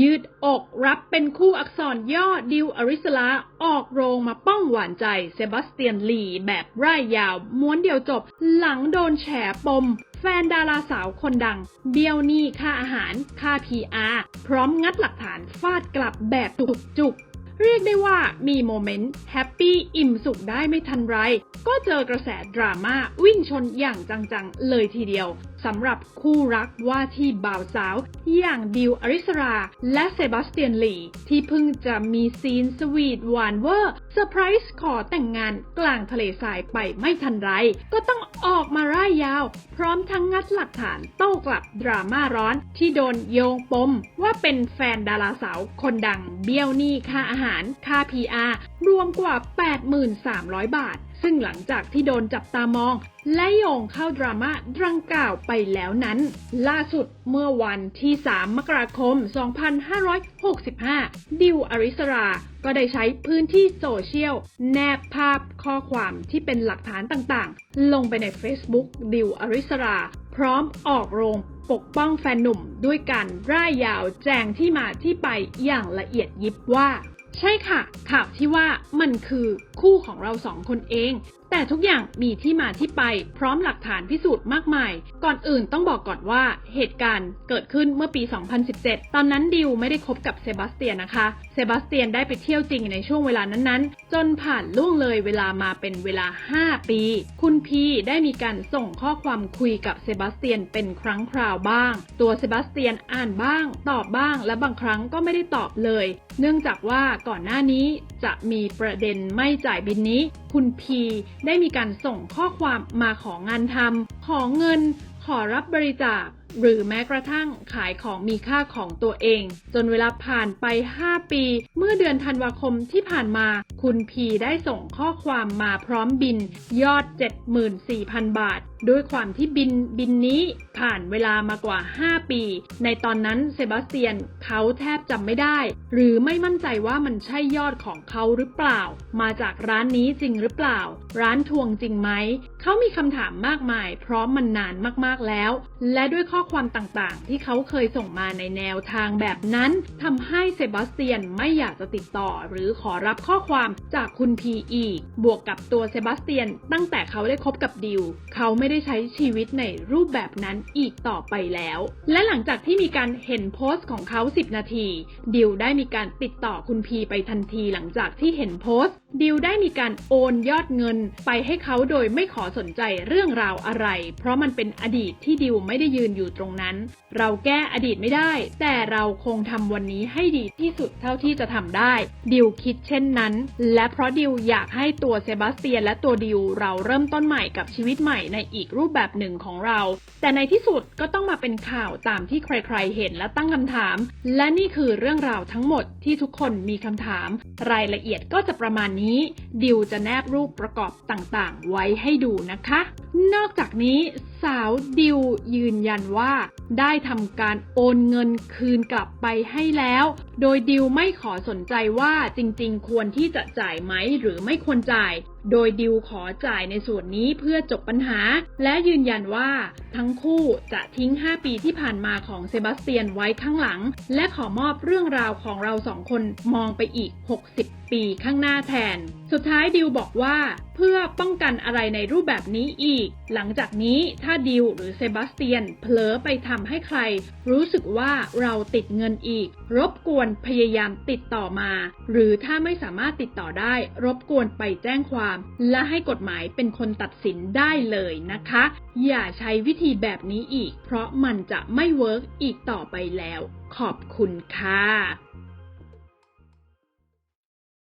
ยืดอกรับเป็นคู่อักษรย่อดิวอริสลาออกโรงมาป้องหวานใจเซบาสเตียนลีแบบร่ายยาว ม้วนเดียวจบ หลังโดนแฉปม แฟนดาราสาวคนดัง เบี้ยวหนี้ค่าอาหาร ค่า PR พร้อมงัดหลักฐานฟาดกลับแบบจุกๆ เรียกได้ว่ามีโมเมนต์แฮปปี้อิ่มสุขได้ไม่ทันไร ก็เจอกระแสดราม่าวิ่งชนอย่างจังๆ เลยทีเดียว สำหรับคู่รักว่าที่บ่าวสาว อย่างดิวอริสรา และเซบาสเตียนลี ที่เพิ่งจะมีซีนสวีทหวานเวอร์เซอร์ไพรส์ขอแต่งงานกลางทะเลทรายไปไม่ทันไร ก็ต้องออกมาร่ายยาว พร้อมทั้งงัดหลักฐานโต้กลับดราม่าร้อนที่โดนโยงปม ว่าเป็นแฟนดาราสาวคนดังเบี้ยวหนี้ค่าอาหารค่า PR รวมกว่า 83,300 บาท ซึ่งหลังจากที่โดนจับตามอง และโยงเข้าดราม่าดังกล่าวไปแล้วนั้น ล่าสุดเมื่อวันที่ 3 มกราคม 2565 ดิวอริสรา ก็ได้ใช้พื้นที่โซเชียล แนบภาพข้อความที่เป็นหลักฐานต่างๆ ลงไปใน Facebook ดิวอริสรา พร้อมออกโรงปกป้องแฟนหนุ่มด้วยการร่ายยาวแจงที่มาที่ไปอย่างละเอียดยิบว่า ใช่ค่ะ ข่าวที่ว่ามันคือคู่ของเราสองคนเอง แต่ทุกอย่างมีที่มาที่ไปพร้อมหลักฐานพิสูจน์มากมาย ก่อนอื่นต้องบอกก่อนว่าเหตุการณ์เกิดขึ้นเมื่อปี 2017 ตอนนั้นดิวไม่ได้คบกับเซบาสเตียนนะคะ เซบาสเตียนได้ไปเที่ยวจริงในช่วงเวลานั้นๆ จนผ่านล่วงเลยเวลามาเป็นเวลา 5 ปี คุณพีได้มีการส่งข้อความคุยกับเซบาสเตียนเป็นครั้งคราวบ้าง ตัวเซบาสเตียนอ่านบ้าง ตอบบ้าง และบางครั้งก็ไม่ได้ตอบเลย เนื่องจากว่าก่อนหน้านี้จะมีประเด็นไม่จ่ายบินนี้ คุณพีได้มีการส่งข้อความมาของานทำ ขอเงิน ขอรับบริจาค หรือแม้กระทั่งขายของมีค่าของตัวเอง จนเวลาผ่านไป 5 ปี เมื่อเดือนธันวาคมที่ผ่านมา คุณพีได้ส่งข้อความมาพร้อมบิน ยอด 74,000 บาท ด้วยความที่บินบินนี้ผ่านเวลามากว่า 5 ปี ในตอนนั้นเซบาสเตียนเขาแทบจำไม่ได้ หรือไม่มั่นใจว่ามันใช่ยอดของเขาหรือเปล่า มาจากร้านนี้จริงหรือเปล่า ร้านทวงจริงไหมเขามีคำถามมากมาย เพราะมันนานมากๆแล้ว และด้วยข้อความต่างๆ ที่เขาเคยส่งมาในแนวทางแบบนั้นทำให้เซบาสเตียนไม่อยากจะติดต่อ หรือขอรับข้อความจากคุณพีอีก บวกกับตัวเซบาสเตียน ตั้งแต่เขาได้คบกับดิว เขาไม่ได้ใช้ชีวิตในรูปแบบนั้นอีกต่อไปแล้ว และหลังจากที่มีการเห็นโพสต์ของเขา 10 นาที ดิวได้มีการติดต่อคุณพีไปทันทีหลังจากที่เห็นโพสต์ดิวได้มีการโอนยอดเงินไปให้เขาโดยไม่ขอสนใจเรื่องราวอะไร เพราะมันเป็นอดีตดีตที่ดิวไม่ได้ยืนอยู่ตรงนั้น เราแก้อดีตไม่ได้ แต่เราคงทำวันนี้ให้ดีที่สุดเท่าที่จะทำได้ ดิวคิดเช่นนั้น และเพราะดิวอยากให้ตัวเซบาสเตียนและตัวดิวเราเริ่มต้นใหม่กับชีวิตใหม่ในอีกรูปแบบหนึ่งของเรา แต่ในที่สุดก็ต้องมาเป็นข่าวตามที่ใครๆเห็นและตั้งคำถาม และนี่คือเรื่องราวทั้งหมดที่ทุกคนมีคำถาม รายละเอียดก็จะประมาณนี้ ดิวจะแนบรูปประกอบต่างๆ ไว้ให้ดูนะคะ นอกจากนี้สาวดิวยืนยันว่า ได้ทำการโอนเงินคืนกลับไปให้แล้ว โดยดิวไม่ขอสนใจว่าจริงๆ ควรที่จะจ่ายไหมหรือไม่ควรจ่าย โดยดิวขอจ่ายในส่วนนี้เพื่อจบปัญหา และยืนยันว่า ทั้งคู่จะทิ้ง 5 ปีที่ผ่านมาของเซบาสเตียนไว้ข้างหลัง และขอมอบเรื่องราวของเราสองคนมองไปอีก 60 ปีข้างหน้าแทน สุดท้ายดิวบอกว่า เพื่อป้องกันอะไรในรูปแบบนี้อีก หลังจากนี้ถ้าดิวหรือเซบาสเตียนเผลอไปทำให้ใคร รู้สึกว่าเราติดเงินอีกรบกวนพยายามติดต่อมา หรือถ้าไม่สามารถติดต่อได้ รบกวนไปแจ้งความ และให้กฎหมายเป็นคนตัดสินได้เลยนะคะ อย่าใช้วิธีแบบนี้อีก เพราะมันจะไม่เวิร์กอีกต่อไปแล้ว ขอบคุณค่ะ